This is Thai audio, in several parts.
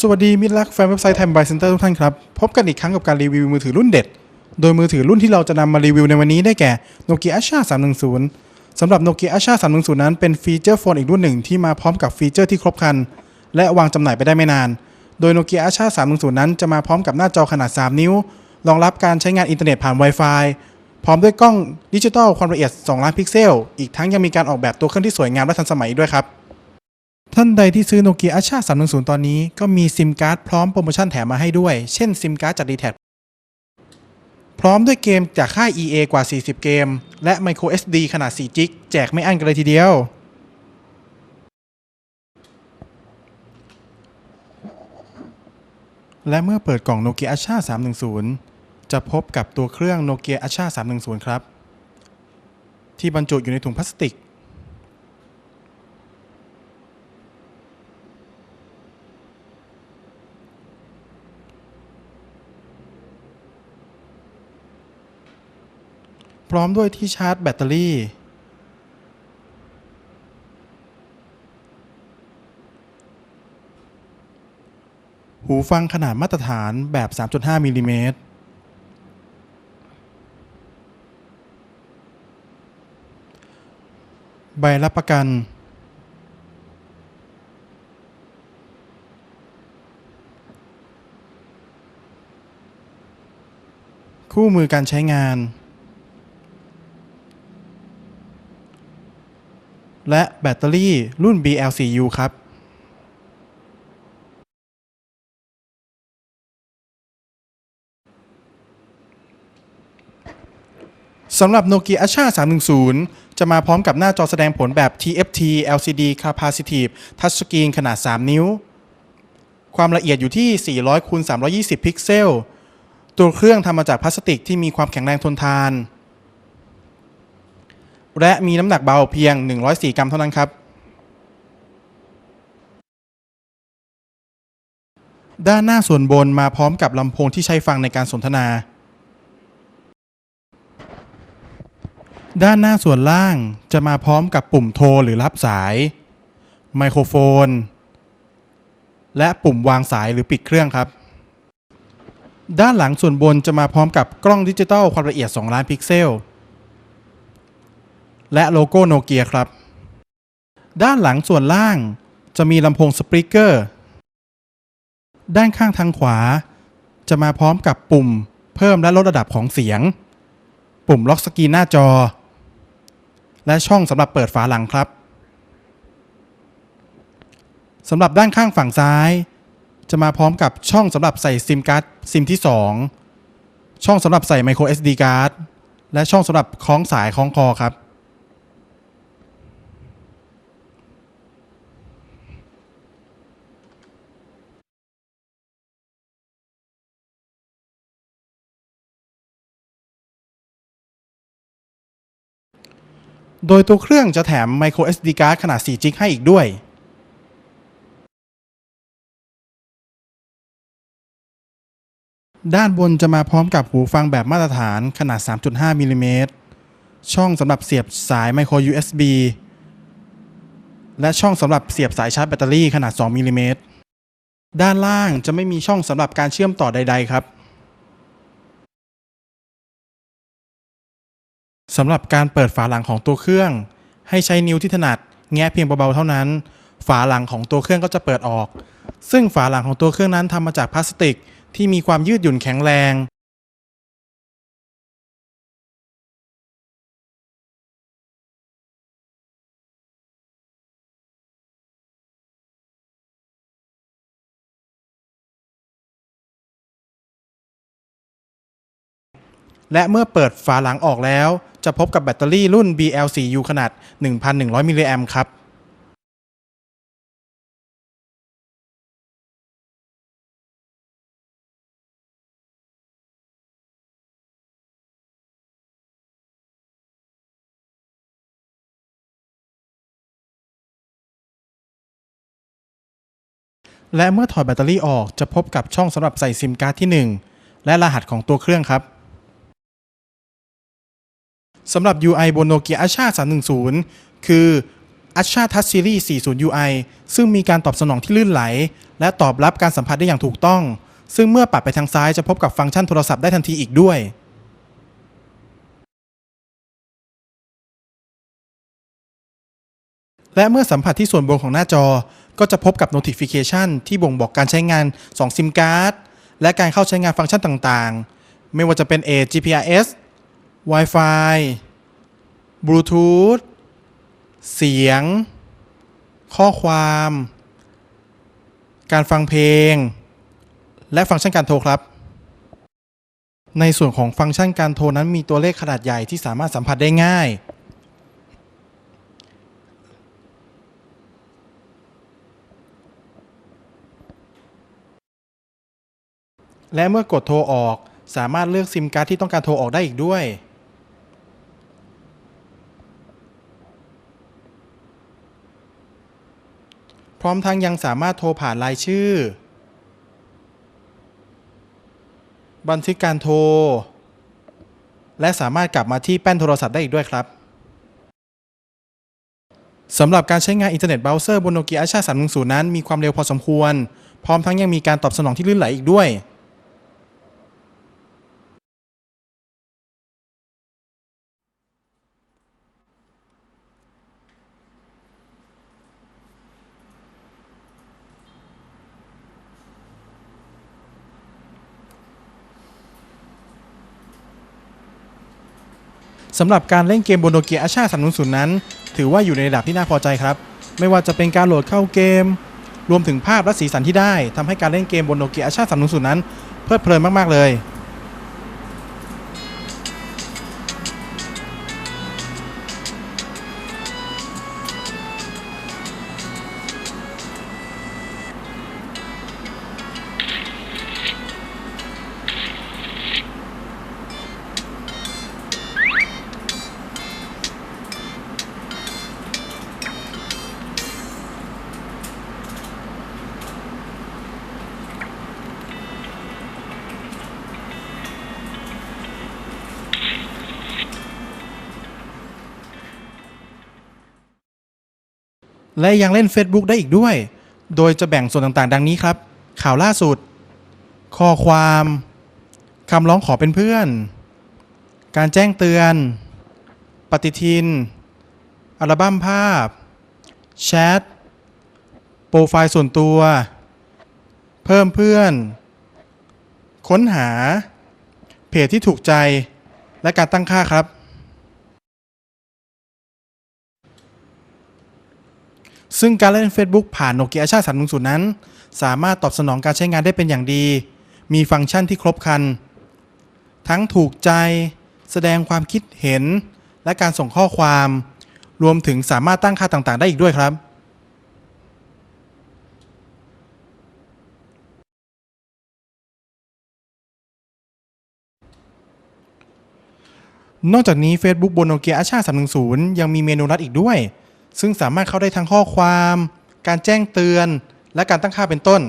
สวัสดีมิตรรักแฟนเว็บไซต์ Time by Center ทุกท่านครับ พบกันอีกครั้งกับการรีวิวมือถือรุ่นเด็ด โดยมือถือรุ่นที่เราจะนำมารีวิวในวันนี้ได้แก่ Nokia Asha 310สำหรับ Nokia Asha 310 นั้นเป็นฟีเจอร์โฟนอีกรุ่นหนึ่งที่มาพร้อมกับฟีเจอร์ที่ครบครัน และวางจำหน่ายไปได้ไม่นาน โดย Nokia Asha 310 นั้นจะมาพร้อมกับหน้าจอขนาด 3 นิ้ว รองรับการใช้งานอินเทอร์เน็ตผ่าน Wi-Fi พร้อมด้วยกล้องดิจิทัลความละเอียด 2 ล้านพิกเซล อีกทั้งยังมีการออกแบบตัวเครื่องที่สวยงามและทันสมัยด้วยครับ ท่านใดที่ซื้อโนเกีย Asha 310ตอนนี้ก็มีซิมการ์ดพร้อมโปรโมชั่นแถมมาให้ด้วย เช่นซิมการ์ดจาก d t แทพร้อมด้วยเกมจากค่าย EA กว่า 40 เกม และ Micro SD ขนาด 4 จิก แจกไม่อั้นกันเลยทีเดียว และเมื่อเปิดกล่อง Nokia Asha 310 จะพบกับตัวเครื่อง Nokia Asha 310 ครับ ที่บรรจุอยู่ในถุงพลาสติก พร้อมด้วยที่ชาร์จแบตเตอรี่ หูฟังขนาดมาตรฐานแบบ 3.5มิลลิเมตรใบรับประกัน คู่มือการใช้งาน และแบตเตอรี่รุ่น BLCU ครับสำหรับ Nokia Asha 310 จะมาพร้อมกับหน้าจอแสดงผลแบบ TFT LCD Capacitive Touchscreen ขนาด 3 นิ้ว ความละเอียดอยู่ที่ 400คูณ320 พิกเซล ตัวเครื่องทำมาจากพลาสติกที่มีความแข็งแรงทนทาน และมีน้ำหนักเบาเพียง 104 กรัมเท่านั้นครับ ด้านหน้าส่วนบนมาพร้อมกับลำโพงที่ใช้ฟังในการสนทนา ด้านหน้าส่วนล่างจะมาพร้อมกับปุ่มโทรหรือรับสาย ไมโครโฟน และปุ่มวางสายหรือปิดเครื่องครับ ด้านหลังส่วนบนจะมาพร้อมกับกล้องดิจิตอลความละเอียด 2 ล้านพิกเซล และโลโก้โนเกียครับ ด้านหลังส่วนล่างจะมีลำโพงสปีกเกอร์ ด้านข้างทางขวา จะมาพร้อมกับปุ่มเพิ่มและลดระดับของเสียง ปุ่มล็อกสกรีนหน้าจอ และช่องสำหรับเปิดฝาหลังครับสำหรับด้านข้างฝั่งซ้าย จะมาพร้อมกับช่องสำหรับใส่ซิมการ์ดซิมที่ 2 ช่องสำหรับใส่ micro SD card และช่องสำหรับคล้องสายคล้องคอครับ โดยตัวเครื่องจะแถม micro SD card ขนาด 4 จิกให้อีกด้วย ด้านบนจะมาพร้อมกับหูฟังแบบมาตรฐานขนาด 3.5 มิลลิเมตร ช่องสำหรับเสียบสาย micro USB และช่องสำหรับเสียบสายชาร์จแบตเตอรี่ขนาด 2 มิลลิเมตร ด้านล่างจะไม่มีช่องสำหรับการเชื่อมต่อใด ๆ ครับ สำหรับการเปิดฝาหลังของตัวเครื่อง ให้ใช้นิ้วที่ถนัดแงะเพียงเบาๆเท่านั้น ฝาหลังของตัวเครื่องก็จะเปิดออก ซึ่งฝาหลังของตัวเครื่องนั้นทำมาจากพลาสติก ที่มีความยืดหยุ่นแข็งแรง และเมื่อเปิดฝาหลังออกแล้ว จะพบกับแบตเตอรี่รุ่น BL4U ขนาด 1,100 มิลลิแอมครับและเมื่อถอดแบตเตอรี่ออกจะพบกับช่องสำหรับใส่ซิมการ์ดที่ 1 และรหัสของตัวเครื่องครับ สำหรับ UI บน Nokia Asha 310 คือ Asha Touch Series 40 UI ซึ่งมีการตอบสนองที่ลื่นไหล และตอบรับการสัมผัสได้อย่างถูกต้อง ซึ่งเมื่อปัดไปทางซ้ายจะพบกับฟังก์ชันโทรศัพท์ได้ทันทีอีกด้วยและเมื่อสัมผัสที่ส่วนบนของหน้าจอ ก็จะพบกับ notification ที่บ่งบอกการใช้งาน 2 ซิมการ์ดและการเข้าใช้งานฟังก์ชันต่างๆ ไม่ว่าจะเป็น Edge GPRS Wi-Fi Bluetooth เสียง ข้อความ การฟังเพลง และฟังก์ชันการโทรครับ ในส่วนของฟังก์ชันการโทรนั้นมีตัวเลขขนาดใหญ่ที่สามารถสัมผัสได้ง่ายและเมื่อกดโทรออกสามารถเลือกซิมการ์ดที่ต้องการโทรออกได้อีกด้วย พร้อมทั้งยังสามารถโทรผ่านรายชื่อ บันทึกการโทร และสามารถกลับมาที่แป้นโทรศัพท์ได้อีกด้วยครับสำหรับการใช้งานอินเทอร์เน็ตเบราว์เซอร์บนโนเกียอาชา310 นั้นมีความเร็วพอสมควร พร้อมทั้งยังมีการตอบสนองที่ลื่นไหลอีกด้วย สำหรับการเล่นเกมบนโนเกียอาชาสันนั้น ถือว่าอยู่ในระดับที่น่าพอใจครับ ไม่ว่าจะเป็นการโหลดเข้าเกม รวมถึงภาพและสีสันที่ได้ทำให้การเล่นเกมบนโนเกียอาชา360นั้น เพลิดเพลินมากๆเลย และยังเล่น Facebook ได้อีกด้วย โดยจะแบ่งส่วนต่างๆ ดังนี้ครับ ข่าวล่าสุด ข้อความคำร้องขอเป็นเพื่อน การแจ้งเตือน ปฏิทิน อัลบั้มภาพ แชท โปรไฟล์ส่วนตัว เพิ่มเพื่อน ค้นหา เพจที่ถูกใจ และการตั้งค่าครับ ซึ่งการเล่น Facebook ผ่าน Nokia Asha 310นั้น สามารถตอบสนองการใช้งานได้เป็นอย่างดี มีฟังก์ชันที่ครบครัน ทั้งถูกใจ แสดงความคิดเห็น และการส่งข้อความ รวมถึงสามารถตั้งค่าต่างๆ ได้อีกด้วยครับนอกจากนี้ Facebook บน Nokia Asha 310 ยังมีเมนูลัดอีกด้วย ซึ่งสามารถเข้าได้ทั้งข้อความ การแจ้งเตือน และการตั้งค่าเป็นต้น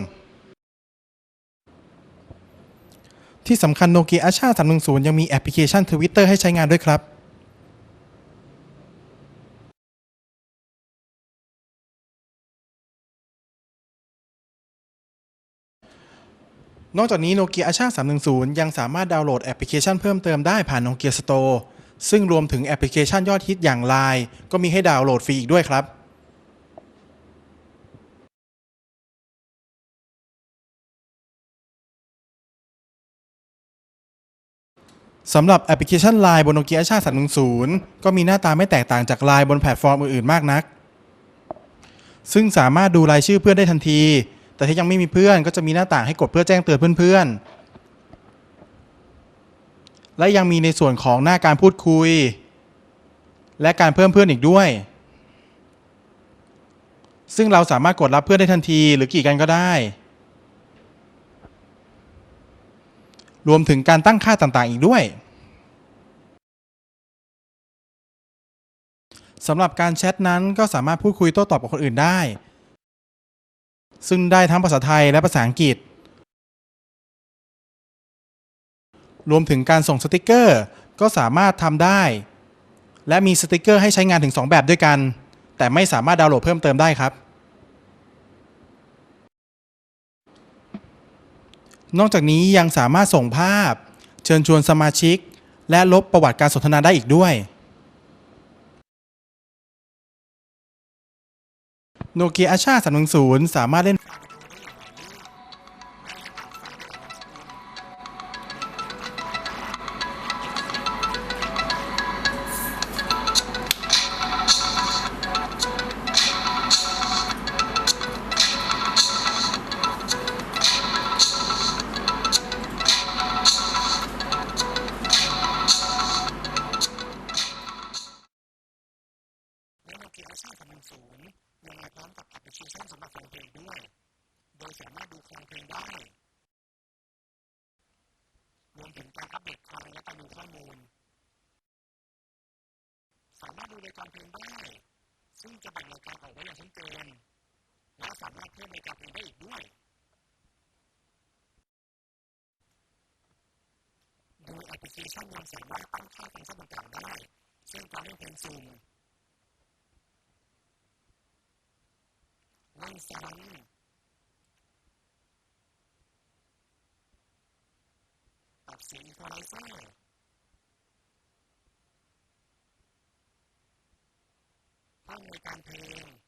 ที่สำคัญ Nokia Asha 310 ยังมีแอปพลิเคชัน Twitter ให้ใช้งานด้วยครับนอกจากนี้ Nokia Asha 310 ยังสามารถดาวน์โหลดแอปพลิเคชันเพิ่มเติมได้ผ่าน Nokia Store ซึ่งรวมถึงแอปพลิเคชันยอดฮิตอย่าง Line ก็มีให้ดาวน์โหลดฟรีอีกด้วยครับสำหรับแอปพลิเคชัน Line บน Nokia Asha 310 ก็มีหน้าตาไม่แตกต่างจาก Line บนแพลตฟอร์มอื่นๆ มากนัก ซึ่งสามารถดูรายชื่อเพื่อนได้ทันที แต่ถ้ายังไม่มีเพื่อนก็จะมีหน้าต่างให้กดเพื่อแจ้งเตือนเพื่อนๆ และยังมีในส่วนของหน้าการพูดคุย และการเพิ่มเพื่อนอีกด้วย ซึ่งเราสามารถกดรับเพื่อนได้ทันทีหรือกี่กันก็ได้ รวมถึงการตั้งค่าต่างๆอีกด้วยสำหรับการแชทนั้นก็สามารถพูดคุยโต้ตอบกับคนอื่นได้ ซึ่งได้ทั้งภาษาไทยและภาษาอังกฤษ รวมถึงการส่งสติกเกอร์ก็สามารถทำได้ และมีสติกเกอร์ให้ใช้งานถึง 2 แบบด้วยกัน แต่ไม่สามารถดาวน์โหลดเพิ่มเติมได้ครับ นอกจากนี้ยังสามารถส่งภาพ เชิญชวนสมาชิก และลบประวัติการสนทนาได้อีกด้วยโนเกียอาชา310 สามารถเล่น ดูรายการเพลงได้ ซึ่งจะแบ่งรายการออกไว้อย่างชัดเจนและสามารถเพิ่มรายการเพลงได้อีกด้วย โดูแอปพลิเคชันยังสามารถตั้งค่าฟังก์ชันต่างๆได้ เช่นการเล่นเพลงซูมเล่นซ้ำปรับเสียงอีควอไลเซอร์ ห้องในการเพลง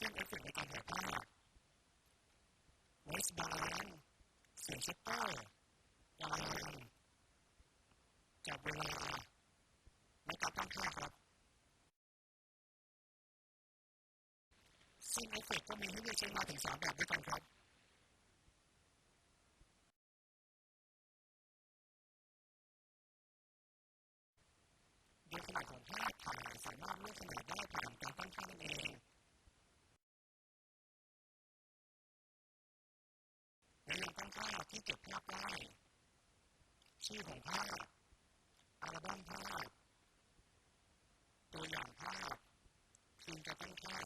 เช่นเอฟเฟกต์ในการถ่ายภาพ voice balance เสียงชัตเตอร์ลางจับเวลาและการตั้งค่าครับซึ่งเอฟเฟกต์ก็มีให้เลือกใช้มาถึง3แบบด้วยกันครับโดยขนาดของภาพถ่ายสามารถเลือกขนาดได้ผ่านการตั้งค่านั่นเอง และยังตั้งค่าที่เก็บภาพได้ชื่อของภาพอัลบั้มภาพตัวอย่างภาพคืนการตั้งค่า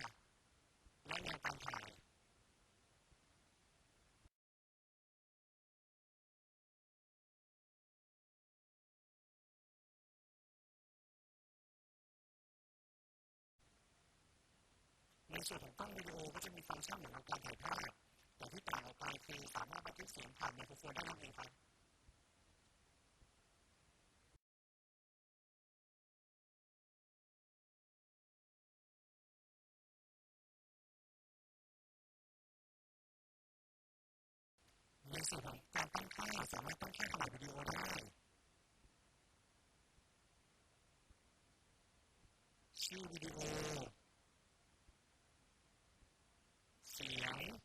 และแนวการถ่ายในส่วนของกล้องวิดีโอก็จะมีฟังก์ชันเหมือนกับการถ่ายภาพ แต่ที่ต่างออกไปคือสามารถบันทึกเสียงผ่านไมโครโฟนได้นั่นเองครับในส่วนของการตั้งค่าสามารถตั้งค่าขนาดวิดีโอได้ชื่อวิดีโอ เสียง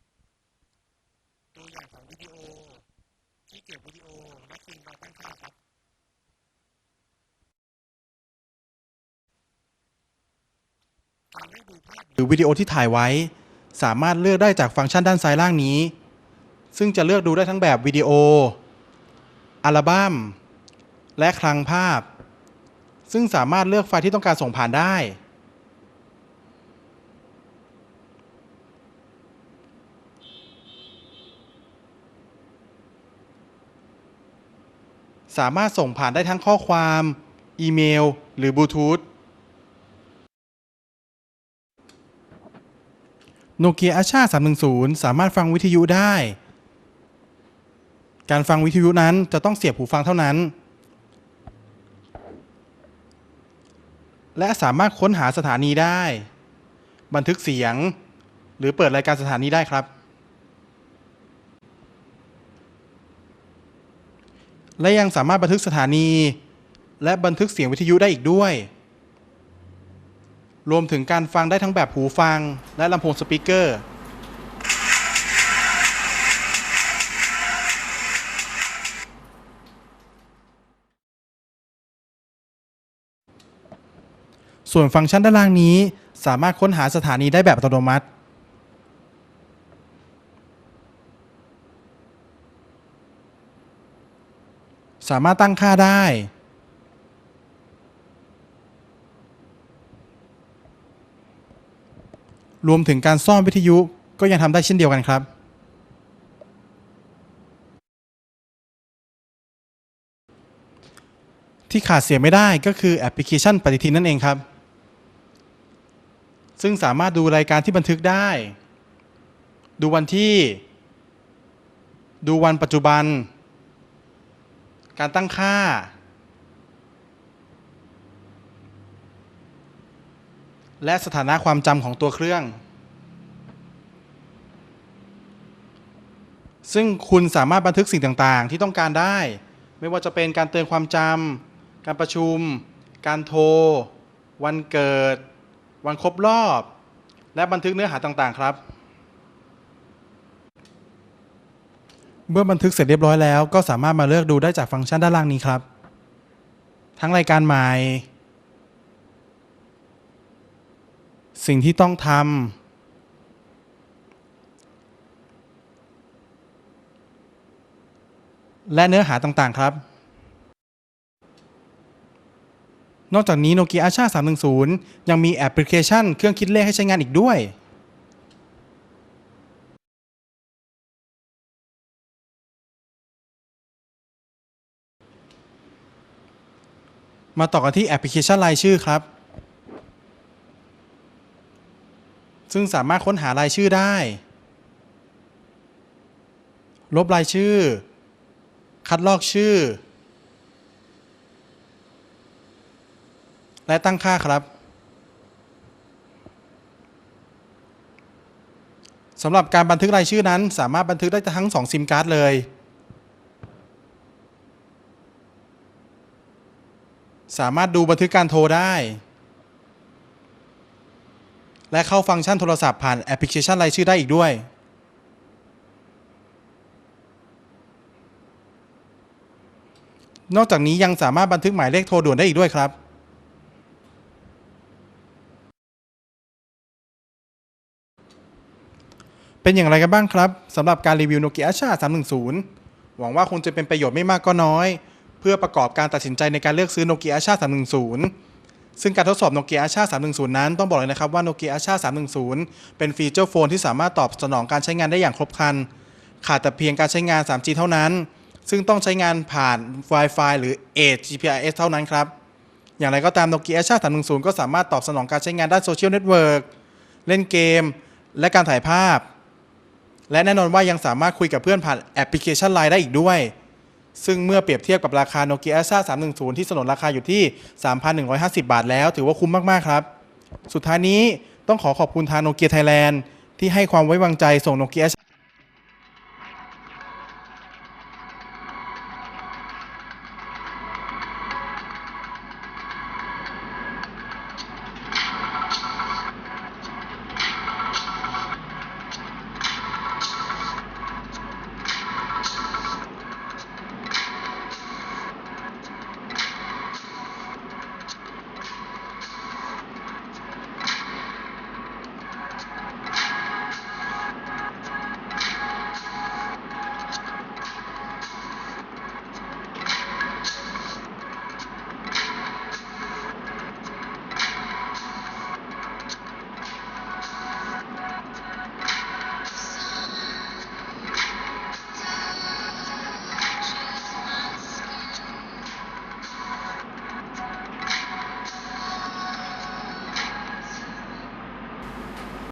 ตัวอย่างของวิดีโอ ที่เก็บวิดีโอและฟิล์มการตั้งค่าครับการได้ดูภาพหรือวิดีโอที่ถ่ายไว้ สามารถเลือกได้จากฟังก์ชันด้านซ้ายล่างนี้ ซึ่งจะเลือกดูได้ทั้งแบบวิดีโอ อัลบั้ม และคลังภาพ ซึ่งสามารถเลือกไฟล์ที่ต้องการส่งผ่านได้ สามารถส่งผ่านได้ทั้งข้อความ อีเมล หรือบลูทูธ โนเกียอาชา310 สามารถฟังวิทยุได้ การฟังวิทยุนั้นจะต้องเสียบหูฟังเท่านั้น และสามารถค้นหาสถานีได้ บันทึกเสียง หรือเปิดรายการสถานีได้ครับ และยังสามารถบันทึกสถานี และบันทึกเสียงวิทยุได้อีกด้วย รวมถึงการฟังได้ทั้งแบบหูฟัง และลำโพงสปีกเกอร์ ส่วนฟังก์ชันด้านล่างนี้สามารถค้นหาสถานีได้แบบอัตโนมัติ สามารถตั้งค่าได้ รวมถึงการซ่อมวิทยุก็ยังทำได้เช่นเดียวกันครับที่ขาดเสียไม่ได้ก็คือแอปพลิเคชันปฏิทินนั่นเองครับ ซึ่งสามารถดูรายการที่บันทึกได้ ดูวันที่ ดูวันปัจจุบัน การตั้งค่า และสถานะความจำของตัวเครื่อง ซึ่งคุณสามารถบันทึกสิ่งต่างๆ ที่ต้องการได้ ไม่ว่าจะเป็นการเตือนความจำการประชุม การโทร วันเกิด วันครบรอบ และบันทึกเนื้อหาต่างๆ ครับ เมื่อบันทึกเสร็จเรียบร้อยแล้วก็สามารถมาเลือกดูได้จากฟังก์ชันด้านล่างนี้ครับ ทั้งรายการใหม่ สิ่งที่ต้องทำและเนื้อหาต่างๆครับ นอกจากนี้ Nokia Asha 310 ยังมีแอปพลิเคชันเครื่องคิดเลขให้ใช้งานอีกด้วย มาต่อกันที่แอปพลิเคชันรายชื่อครับ ซึ่งสามารถค้นหารายชื่อได้ ลบรายชื่อ คัดลอกชื่อ และตั้งค่าครับสำหรับการบันทึกรายชื่อนั้น สามารถบันทึกได้ทั้ง 2 ซิมการ์ดเลย สามารถดูบันทึกการโทรได้ และเข้าฟังก์ชันโทรศัพท์ผ่านแอปพลิเคชันรายชื่อได้อีกด้วย นอกจากนี้ยังสามารถบันทึกหมายเลขโทรด่วนได้อีกด้วยครับเป็นอย่างไรกันบ้างครับสำหรับการรีวิว Nokia Asha 310 หวังว่าคงจะเป็นประโยชน์ไม่มากก็น้อย เพื่อประกอบการตัดสินใจในการเลือกซื้อ Nokia Asha 310 ซึ่งการทดสอบ Nokia Asha 310 นั้นต้องบอกเลยนะครับว่า Nokia Asha 310 เป็นฟีเจอร์โฟนที่สามารถตอบสนองการใช้งานได้อย่างครบครัน ขาดแต่เพียงการใช้งาน 3G เท่านั้น ซึ่งต้องใช้งานผ่าน Wi-Fi หรือ Edge GPRS เท่านั้นครับ อย่างไรก็ตาม Nokia Asha 310 ก็สามารถตอบสนองการใช้งานด้านโซเชียลเน็ตเวิร์กเล่นเกม และการถ่ายภาพ และแน่นอนว่ายังสามารถคุยกับเพื่อนผ่านแอปพลิเคชัน Line ได้อีกด้วย ซึ่งเมื่อเปรียบเทียบกับราคา Nokia Asha 310 ที่สนนราคาอยู่ที่ 3,150 บาทแล้ว ถือว่าคุ้มมาก ๆ ครับ สุดท้ายนี้ต้องขอขอบคุณทางโนเกียไทยแลนด์ที่ให้ความไว้วางใจส่งโนเกียแอ